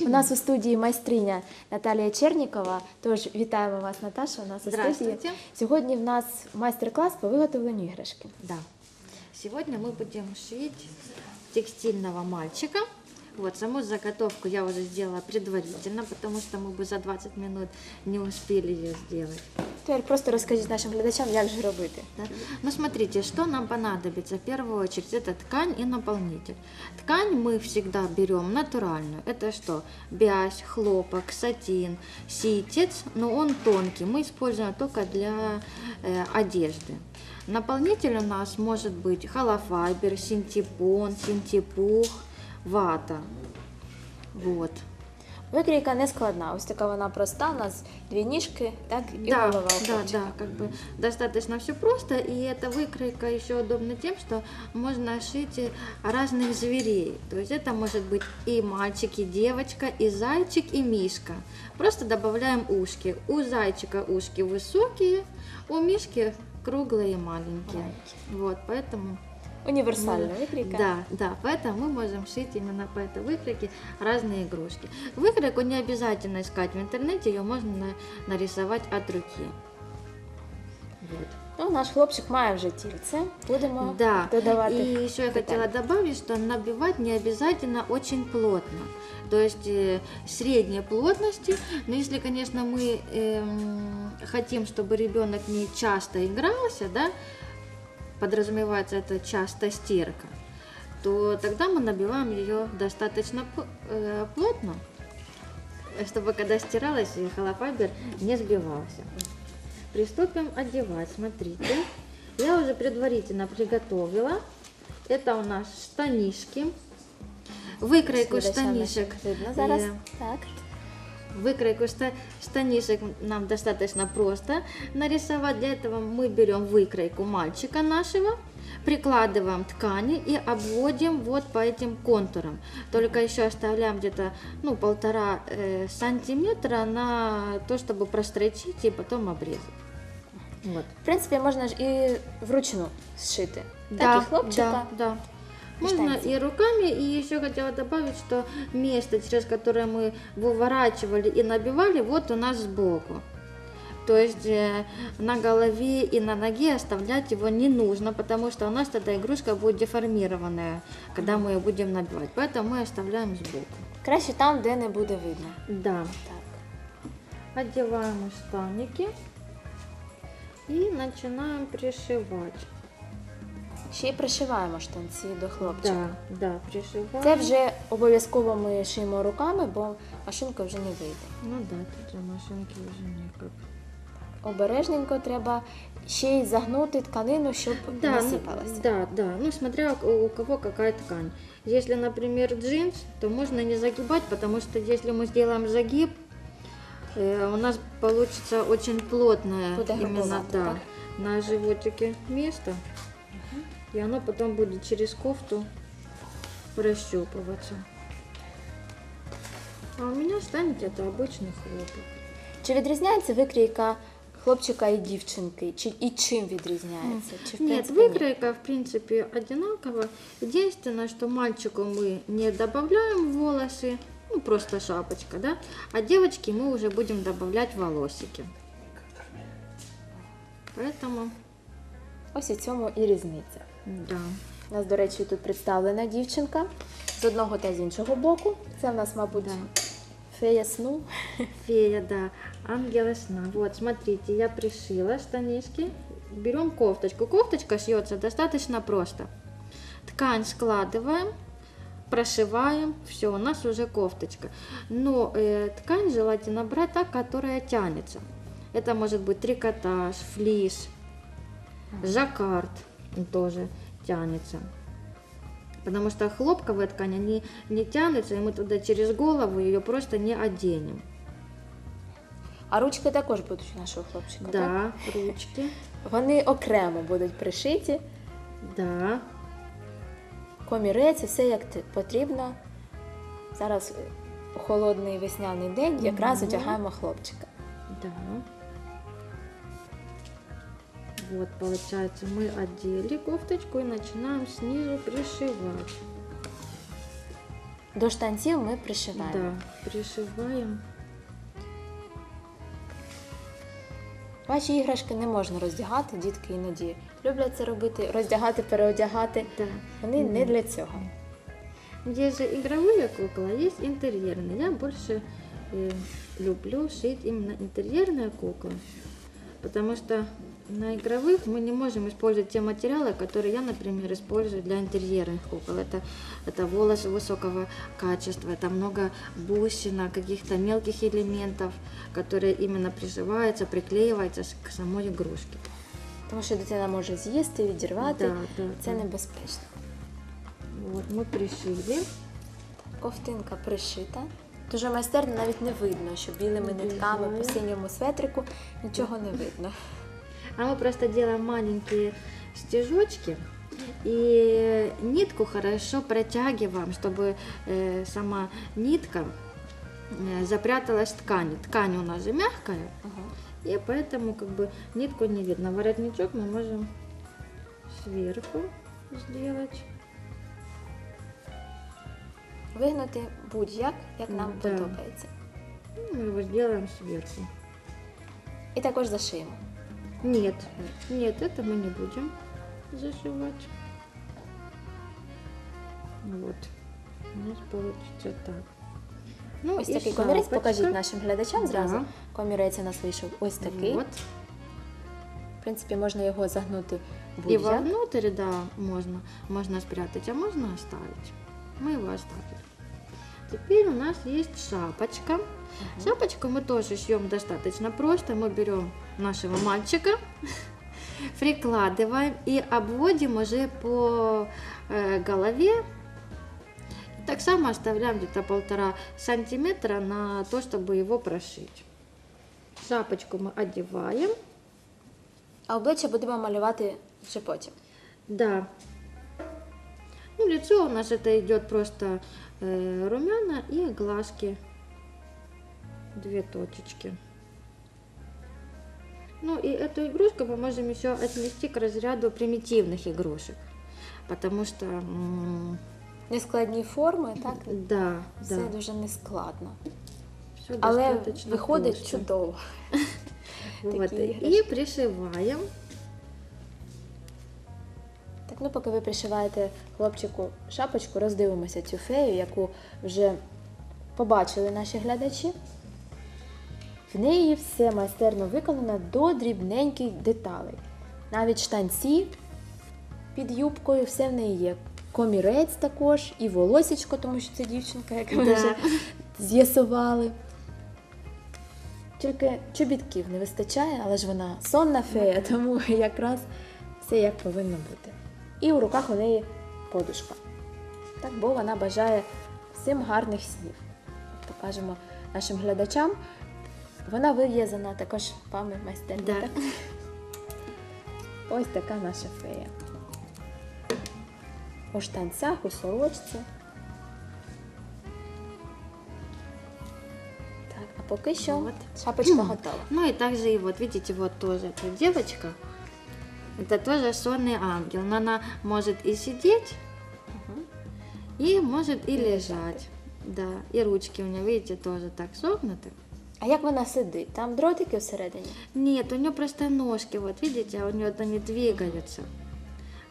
У нас у студії майстриня Наталія Чернікова. Тож вітаємо вас, Наташа. У нас у студії. Здравствуйте. Сьогодні в нас майстер-клас по виготовленню іграшки. Да. Сегодня мы будем шить текстильного мальчика. вот, саму заготовку я уже сделала предварительно, потому что мы бы за 20 минут не успели ее сделать. Тепер просто розкажіть нашим глядачам, як же робити. да. Ну, смотрите, что нам понадобится в первую очередь, это ткань и наполнитель. Ткань мы всегда берем натуральную. Это что? Бязь, хлопок, сатин, ситец, но он тонкий. Мы используем только для э, одежды. Наполнитель у нас может быть холофайбер, синтепон, синтепух, вата. Вот. Викрійка не складна. Ось така вона проста. У нас дві ніжки, так і Да, голова. у да, хлопчика. да, как бы достаточно все просто, и эта выкройка еще удобна тем, что можно шить и разных зверей. То есть это может быть и мальчик, и девочка, и зайчик, и мишка. Просто добавляем ушки. У зайчика ушки высокие, у мишки круглые и маленькие. Вот, поэтому Універсальна мы- викрійка. Да, да, поэтому мы можем шить именно по этой выкройке разные игрушки. Выкройку не обязательно искать в интернете, ее можно на- нарисовать от руки. Вот. Ну, наш хлопчик має вже тільце. Будемо Да, додавати. и еще я детали. хотела добавить, что набивать не обязательно очень плотно. То есть э, средней плотности, но если, конечно, мы эм, хотим, чтобы ребенок не часто игрался, да, подразумевается это часто стирка, то тогда мы набиваем ее достаточно э, плотно, чтобы когда стиралась, холофайбер не сбивался. Приступим одевать. Смотрите, я уже предварительно приготовила. Это у нас штанишки. Выкройку штанишек. Видно зараз. э, Так. Выкройку шта- штанишек нам достаточно просто нарисовать. Для этого мы берем выкройку мальчика нашего, прикладываем ткани и обводим вот по этим контурам. Только еще оставляем где-то ну, полтора э, сантиметра на то, чтобы прострочить и потом обрезать. Вот. В принципі, можна ж і вручну зшити. Так, Да, і хлопчика. Да, да. Можно и руками, и еще хотела добавить, что место, через которое мы выворачивали и набивали, вот у нас сбоку. То есть э, на голове и на ноге оставлять его не нужно, потому что у нас тогда игрушка будет деформированная, когда мы ее будем набивать. Поэтому мы оставляем сбоку. Краще там, де не буде видно. Да. Так. Одеваем штаники и начинаем пришивать. Ще й пришиваємо штанці до хлопчика. Да, да. Це вже обов'язково ми шиємо руками, бо машинка вже не вийде. Ну да, тут же машинки уже никак. Обережненько треба ще й загнути тканину, щоб Да, не сипалася. да, да. Ну, смотря у кого какая ткань. Если, например, джинс, то можно не загибать, потому что если мы сделаем загиб, э, у нас получится очень плотное Будет именно да, так? на животике место. И оно потом будет через кофту расщепываться. А у меня станет это обычный хлопок. Чи відрізняється викрійка хлопчика і дівчинки? Чи і чим відрізняється? Чи в Нет, принципі, ні? выкройка в принципе одинакова. Единственное, что мальчику мы не добавляем волосы, ну просто шапочка, да, а девочке мы уже будем добавлять волосики. Поэтому, Ось у цьому і різниця. да. У нас, до речі, тут представлена дівчинка з одного та з іншого боку. Це в нас, мабуть, Да. фея сну. Фея, да, ангелы сна. Вот, смотрите, я пришила штанишки. Берем кофточку. Кофточка шьется достаточно просто. Ткань складываем, прошиваем, все, у нас уже кофточка. Но э, ткань желательно брать та, которая тянется. Это может быть трикотаж, флис, жаккард он тоже тянется. Потому что хлопковая ткань, они не тянутся, и мы туда через голову ее просто не оденем. А ручки також будуть у нашого хлопчика. так? Да, ручки. Вони окремо будуть пришиті. Да. Комірець, все як потрібно. Зараз холодний весняний день, якраз одягаємо хлопчика. Да. Вот, получается, мы одели кофточку и начинаем снизу пришивать. До штанців ми пришиваємо. Да, пришиваем. Ваші іграшки не можна роздягати, дітки іноді люблять це робити, роздягати, переодягати. Да. Вони не для цього. Есть же игровые куклы, а есть интерьерные. Я больше э, люблю шить именно интерьерные куклы, потому что на игровых мы не можем использовать те материалы, которые я, например, использую для интерьерных кукол. Это, это волосы высокого качества, это много бусина, каких-то мелких элементов, которые именно пришиваются, приклеиваются с- к самой игрушке. Тому що дитина може з'їсти, відірвати. Да, да, Це да. небезпечно. Вот, мы пришили. Ковтинка пришита. Дуже майстерно навіть не видно, що білими нитками по синьому светрику нічого не видно. А мы просто делаем маленькие стежочки и нитку хорошо протягиваем, чтобы э, сама нитка э, запряталась в ткани. Ткань у нас же мягкая, и поэтому как бы нитку не видно. Воротничок мы можем сверху сделать. Вигнути будь-як, як нам Да. подобається. Ну, Мы его сделаем сверху. І також зашиємо. Нет, нет, это мы не будем зашивать. Вот. У нас получится так. Ну, Ось и такий комірець, шапочка. покажіть нашим глядачам Да. зразу. Комірець у нас вийшов ось такий. Вот. В принципі, можна його загнути И будь-як. вовнутрь, да, можно, можно спрятать, а можно оставить. Мы его оставили. Теперь у нас есть шапочка. Шапочку мы тоже шьем достаточно просто. Мы берем нашего мальчика, прикладываем и обводим уже по э, голове. Так само оставляем где-то полтора сантиметра на то, чтобы его прошить. Шапочку мы одеваем. А обличчя будемо малювати вже потім. Да. Ну, лицо у нас это идет просто э, румяна и глазки. Две точечки. Ну и эту игрушку мы можем еще отнести к разряду примитивных игрушек. Потому что, м, Нескладні форми, так? да, Все да, дуже нескладно. все Але достаточно виходить просто. чудово. Вот, такие и игрушки. пришиваем. Так, ну поки ви пришиваєте хлопчику шапочку, роздивимося цю фею, яку вже побачили наші глядачі. В неї все майстерно виконано до дрібненьких деталей. Навіть штанці під юбкою, все в неї є. Комірець також, і волосічко, тому що це дівчинка, яка ми Да. вже з'ясували. Тільки чобітків не вистачає, але ж вона сонна фея, тому якраз все як повинно бути. І у руках у неї подушка. Так, бо вона бажає всім гарних снів. Покажемо нашим глядачам. Вона вив'язана також вами майстерно. Да. так? Ось така наша фея. У штанцях, у сорочці. Так, а поки що Вот. шапочка готова. Ну и также и вот, видите, вот тоже эта девочка. Это тоже сонный ангел. Но она может и сидеть, и может и, И лежать. Да, и ручки у нее, видите, тоже так согнуты. А як вона сидить? Там дротики всередині? Нет, у нее просто ножки, вот видите, у нее они двигаются.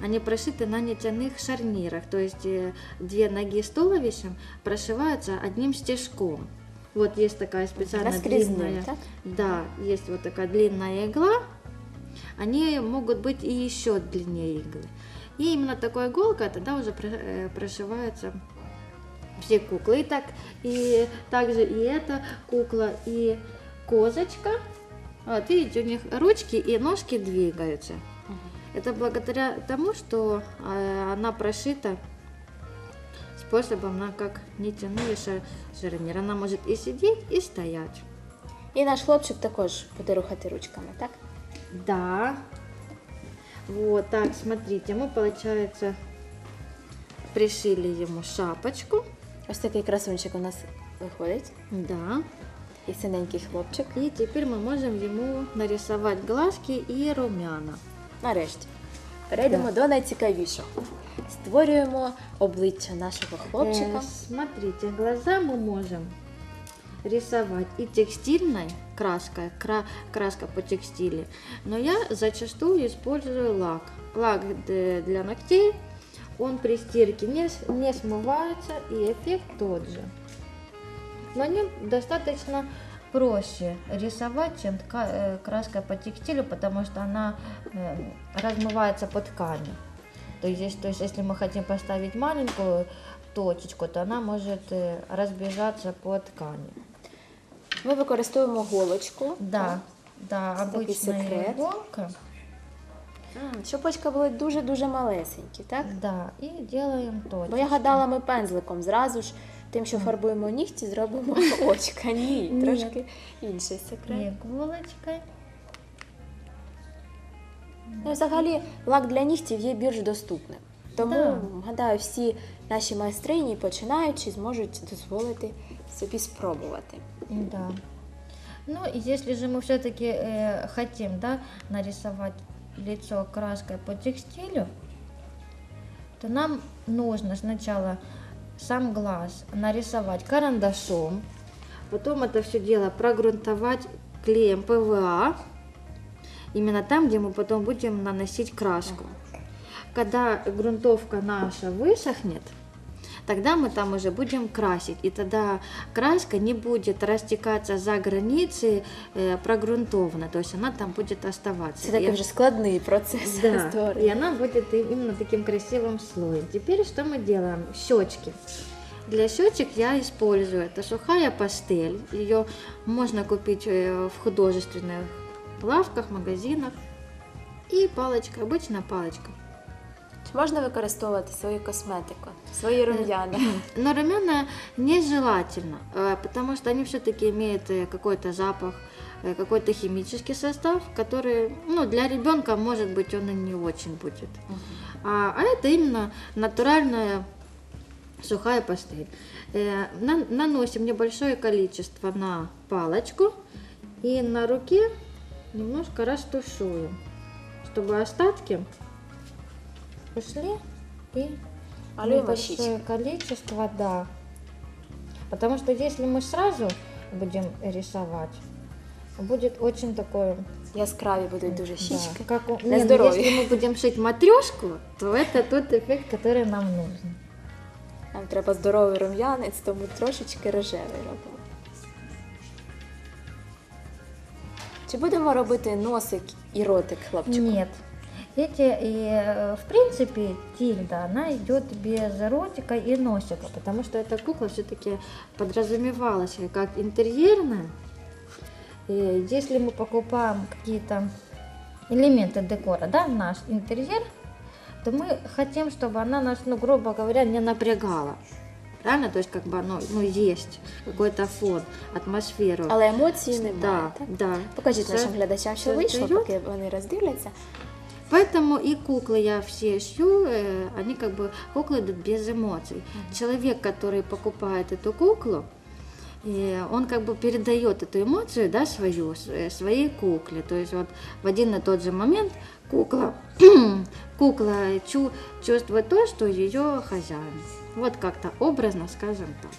Они прошиты на нитяных шарнирах, то есть э, две ноги с туловищем прошиваются одним стежком. Вот есть такая специально Раскрезные, длинная. так? Да, есть вот такая длинная игла. Они могут быть и еще длиннее иглы. И именно такой иголкой тогда уже э, прошиваются все куклы. И так, и также и эта кукла, и козочка. Вот видите, у них ручки и ножки двигаются. Это благодаря тому, что э, она прошита способом на как нитяные ша- шарниры. Она может и сидеть, и стоять. І наш хлопчик також буде рухати ручками, так? Да. Вот так, смотрите, мы, получается, пришили ему шапочку. Ось такий красунчик у нас виходить. Да. І синенький хлопчик. И теперь мы можем ему нарисовать глазки и румяна. Нарешті. Перейдемо до найцікавішого. створюємо обличчя нашого хлопчика. Э, смотрите, глаза мы можем рисовать и текстильной краской, кра- краска по текстиле, но я зачастую использую лак. Лак д- для ногтей, он при стирке не, не смывается и эффект тот же. Но ним достаточно проще рисовать, чем э, краска по текстилю, потому что она э, размывается по ткани. То есть, если- то есть, если мы хотим поставить маленькую точечку, то она может э, разбежаться по ткани. Ми використовуємо голочку, Да, да, обычная секрет. иголка. М, щоб очка були дуже-дуже малесенькі, так? Да, и делаем точечку. Бо я гадала, ми пензликом зразу ж тим, що фарбуємо нігті, зробимо очка. Ні, Ні. трошки інший секрет. иголочкой. Ну, взагалі, лак для нігтів є більш доступним. Тому, Да. гадаю, всі наші майстрині, починаючи, зможуть дозволити собі спробувати. Да. Ну, если же мы все-таки хотим, да, нарисовать лицо краской по текстилю, то нам нужно сначала сам глаз нарисовать карандашом, потом это все дело прогрунтовать клеем ПВА, именно там, где мы потом будем наносить краску. Когда грунтовка наша высохнет, тогда мы там уже будем красить. И тогда краска не будет растекаться за границы э, прогрунтовно, то есть она там будет оставаться. Це такий И- вже складний процес да, и она будет именно таким красивым слоем. Теперь что мы делаем? Щечки. Для щечек я использую это сухая пастель. Ее можно купить э, в художественных лавках, магазинах. И палочка, обычная палочка. Чи можна використовувати свою косметику, свої рум'яна? Но румяна нежелательно, потому что они все-таки имеют э, какой-то запах, э, какой-то химический состав, который, ну, для ребенка, может быть, он и не очень будет. А, а это именно натуральная сухая пастель. Э, на- наносим небольшое количество на палочку и на руке немножко растушуем, чтобы остатки ушли и Малюємо небольшое щічки. количество, да. Потому что если мы сразу будем рисовать, будет очень такое Яскраві будуть дуже да, щічки. как у- Для не, ну, здоровья. Если мы будем шить матрешку, то это тот эффект, который нам нужен. Нам треба здоровий рум'янець, тому трошечки рожевий робимо. Чи будемо робити носик і ротик хлопчику? Нет. Эти, и, э, в принципе, Тильда, она идет без ротика и носика, потому что эта кукла все-таки подразумевалась как интерьерная. И если мы покупаем какие-то элементы декора, да, в наш интерьер, то мы хотим, чтобы она нас, ну, грубо говоря, не напрягала. Правильно? То есть, как бы оно, ну, есть какой-то фон, атмосферу. Але емоції немає. да, так? да. Покажіть Це- нашим глядачам, що це вийшло, дають. поки вони роздивляться. Поэтому и куклы я все шью, э, они как бы куклы идут без эмоций. Человек, который покупает эту куклу, э, он как бы передает эту эмоцию, да, свою, с- э, своей кукле. То есть вот в один и тот же момент кукла, кукла чу- чувствует то, что ее хозяин. Вот как-то образно, скажем так.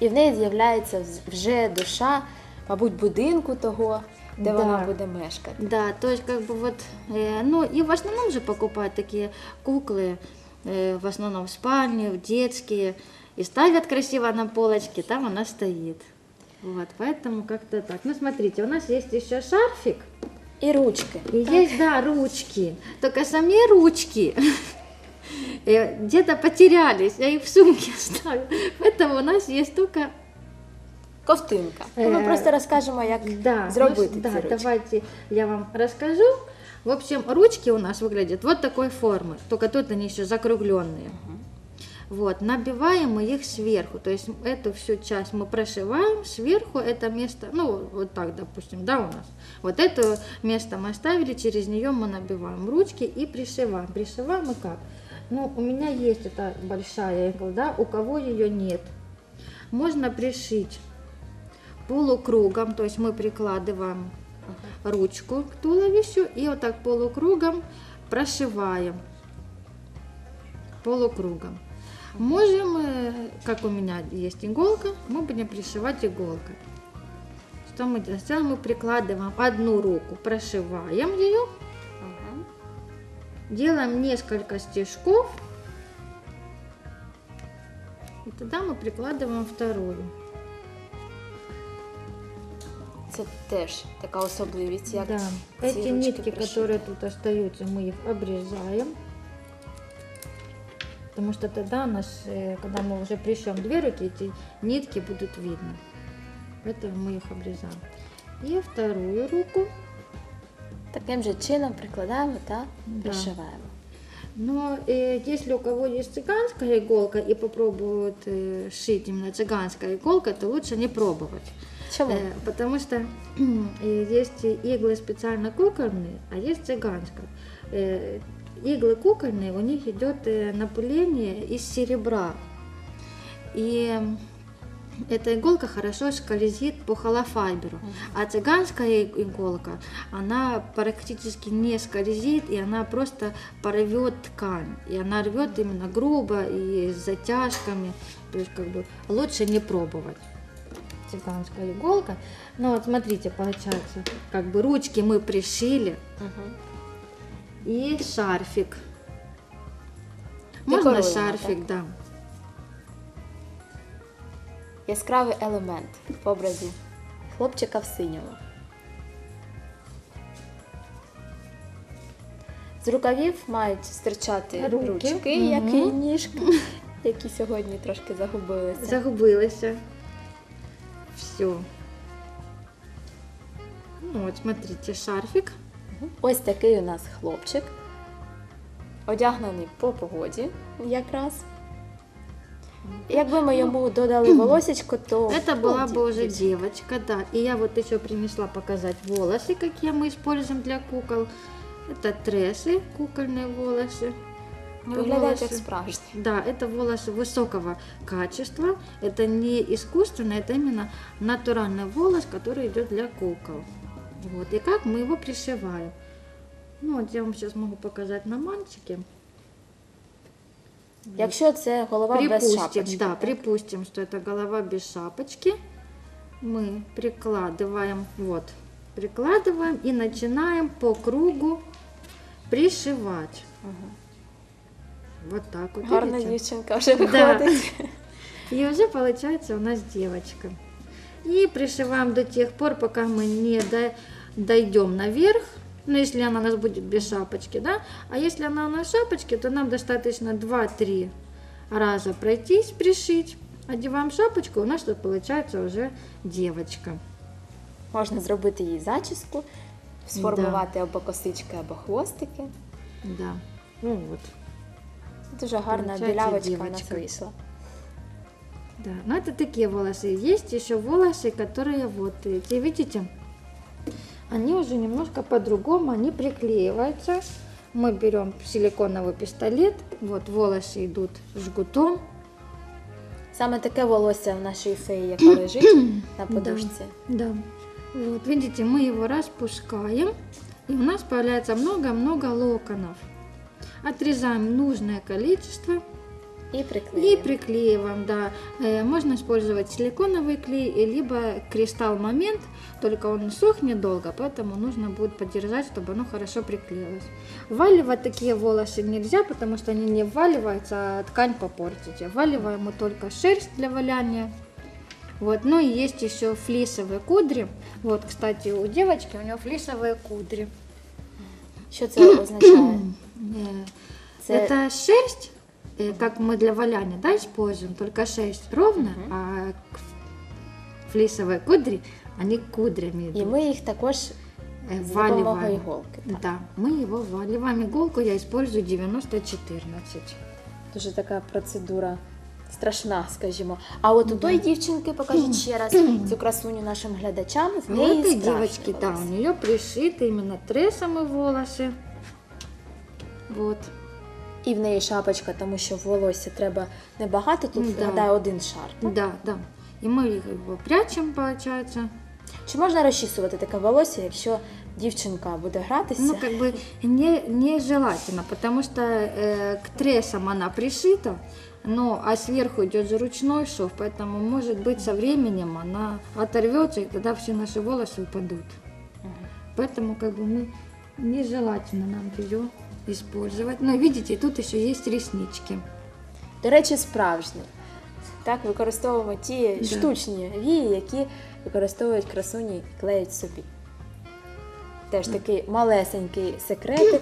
І в неї з'являється вз- вже душа, мабуть, будинку того, Де Да. вона буде мешкати. Да, то есть как бы вот, э, ну и в основном же покупают такие куклы, э, в основном в спальне, в детские, и ставят красиво на полочке, там она стоит. Вот, поэтому как-то так. Ну смотрите, у нас есть еще шарфик, І ручки. и есть, да, ручки, только сами ручки э, где-то потерялись, я их в сумке оставила, поэтому у нас есть только Ковтинка. То ми Е, просто розкажемо, як Да, зробити ну, ці да, ручки. давайте я вам расскажу. В общем, ручки у нас выглядят вот такой формы, только тут они еще закругленные. Вот, набиваем мы их сверху, то есть эту всю часть мы прошиваем, сверху это место, ну вот так, допустим, да, у нас. Вот это место мы оставили, через нее мы набиваем ручки и пришиваем. Пришиваем и как? Ну, у меня есть эта большая игла, да, у кого ее нет. Можно пришить полукругом, то есть мы прикладываем ручку к туловищу и вот так полукругом прошиваем. полукругом. Можем, э, как у меня есть иголка, мы будем пришивать иголкой. Что мы делаем? Сначала мы прикладываем одну руку, прошиваем ее, Ага. делаем несколько стежков, и тогда мы прикладываем вторую. Це теж така особливість, як Да. ці Эти ручки нитки, пришиті. которые тут остаются, мы их обрезаем. Потому что тогда у нас, э, когда мы уже пришьем две руки, эти нитки будут видны. Поэтому мы их обрезаем. И вторую руку. таким же чином прикладаємо та Да. пришиваємо. Но э, если у кого есть цыганская иголка и попробуют э, шить именно цыганская иголка, то лучше не пробовать. Чому? Э, потому что э, есть иглы специально кукольные, а есть цыганская. Э, иглы кукольные, у них идет э, напыление из серебра. И эта иголка хорошо скользит по холофайберу. А цыганская иголка, она практически не скользит, и она просто порвет ткань. И она рвет именно грубо и с затяжками. То есть как бы лучше не пробовать цыганская иголка. Ну вот смотрите, получается, как бы ручки мы пришили Угу. и шарфик. Можно шарфик, да. Яскравий елемент в образі хлопчика в синьому. З рукавів мають стирчати Руки. ручки, Мгм. як і ніжки, які сьогодні трошки загубилися. Загубилася. Все. Ну вот, смотрите, шарфик. Ось такий у нас хлопчик, одягнений по погоді якраз. Якби ми йому додали волосечко, то Это ну, была ді- бы уже дівчинка. девочка, да. И я вот еще принесла показать волосы, какие мы используем для кукол. Это трессы, кукольные волосы. Виглядають як Волосы. справжні. Да, это волосы высокого качества. Это не искусственно, это именно натуральный волос, который идет для кукол. Вот. И как мы его пришиваем. Ну, вот я вам сейчас могу показать на мальчике. Якщо це голова без Припустим, шапочки. да, припустим, что это голова без шапочки. Мы прикладываем, вот, прикладываем и начинаем по кругу пришивать. Вот так вот. Гарна видите? дівчинка вже Да. виходить. И уже получается у нас девочка. И пришиваем до тех пор, пока мы не до- дойдем наверх Ну, если она у нас будет без шапочки, да? А если она у нас в шапочке, то нам достаточно 2-3 раза пройтись, пришить. Одеваем шапочку, у нас тут получается уже девочка. Можна зробити їй зачіску, сформувати або косички, або хвостики. Да. Ну вот. Дуже гарна Получається білявочка у нас дівочка. вийшла. Да, но это такие волосы. Есть еще волосы, которые вот эти, видите, они уже немножко по-другому, они приклеиваются. Мы берем силиконовый пистолет, вот волосы идут жгутом. Саме таке волосся в нашій феї, яка лежить на подушці. Да. Вот видите, мы его распускаем, и у нас появляется много-много локонов. Отрезаем нужное количество І И приклеїмо. приклеиваем, да. Э, Можно использовать силиконовый клей, и либо кристалл момент, только он сохнет долго, поэтому нужно будет подержать, чтобы оно хорошо приклеилось. Вваливать такие волосы нельзя, потому что они не вваливаются, а ткань попортите. Вваливаем мы только шерсть для валяния. Вот, ну и есть еще флисовые кудри. Вот, кстати, у девочки у нее флисовые кудри. Що це означає? Э, Це- Это шерсть, э, как мы для валяния, да, используем, только шерсть ровно, Мгм. а к- флисовые кудри, они кудрями І идут. ми їх також Э, з допомогою вваливаем. іголки. Так. Да, мы его вваливаем. Иголку я использую 90-14. Дуже така процедура страшна, скажімо. А от у тої дівчинки, покажіть ще раз цю красуню нашим глядачам. З У неї этой страшні девочки, да, волосся. у нее пришиты именно трессом волосы. Вот. І в неї шапочка, тому що волосся треба небагато, тут Да. нагадаю один шар. так? Да, да. И мы его прячем, получается. Чи можна розчісувати таке волосся, якщо дівчинка буде гратися. Ну, как бы не, нежелательно, потому что э, к трессам она пришита, но а сверху идет же ручной шов, поэтому, может быть, со временем она оторвется, и тогда все наши волосы упадут. Поэтому, как бы, мы нежелательно нам ее использовать. Но видите, тут еще есть реснички. До речі, справжні. Так, використовуємо ті Да. штучні вії, які використовують красуні і клеють собі. Теж такий малесенький секретик.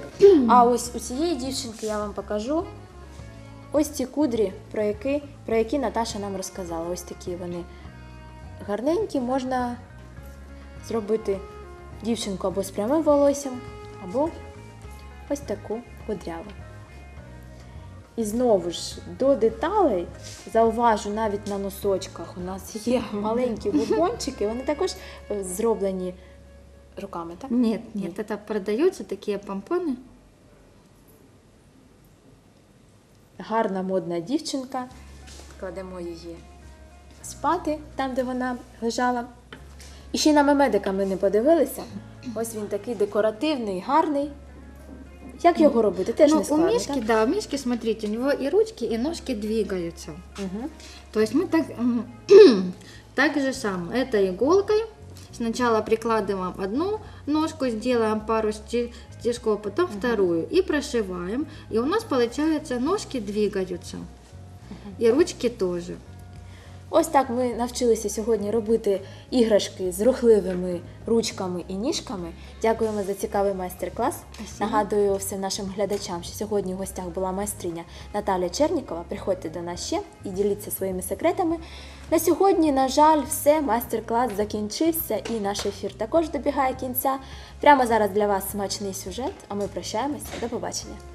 А ось у цієї дівчинки я вам покажу ось ці кудрі, про які, про які Наташа нам розказала. Ось такі вони гарненькі, можна зробити дівчинку або з прямим волоссям, або ось таку кудряву. І знову ж до деталей зауважу навіть на носочках. У нас є маленькі бубончики, вони також е, зроблені руками, так? Нет, нет, это продаются такие помпоны. Гарна модна дівчинка. Кладемо її спати там, де вона лежала. І ще на мемедика ми не подивилися. Ось він такий декоративний, гарний. Як його робити? Теж Ну, не у складно, Мишки, так? да, у Мишки, смотрите, у него и ручки, и ножки двигаются. Угу. То есть мы так, так же самое. Это иголкой. Сначала прикладываем одну ножку, сделаем пару стежков, потом вторую и прошиваем. И у нас получается ножки двигаются. И ручки тоже. Ось так ми навчилися сьогодні робити іграшки з рухливими ручками і ніжками. Дякуємо за цікавий майстер-клас. Нагадую всім нашим глядачам, що сьогодні в гостях була майстриня Наталя Чернікова. Приходьте до нас ще і діліться своїми секретами. На сьогодні, на жаль, все, майстер-клас закінчився і наш ефір також добігає кінця. Прямо зараз для вас смачний сюжет, а ми прощаємося. До побачення.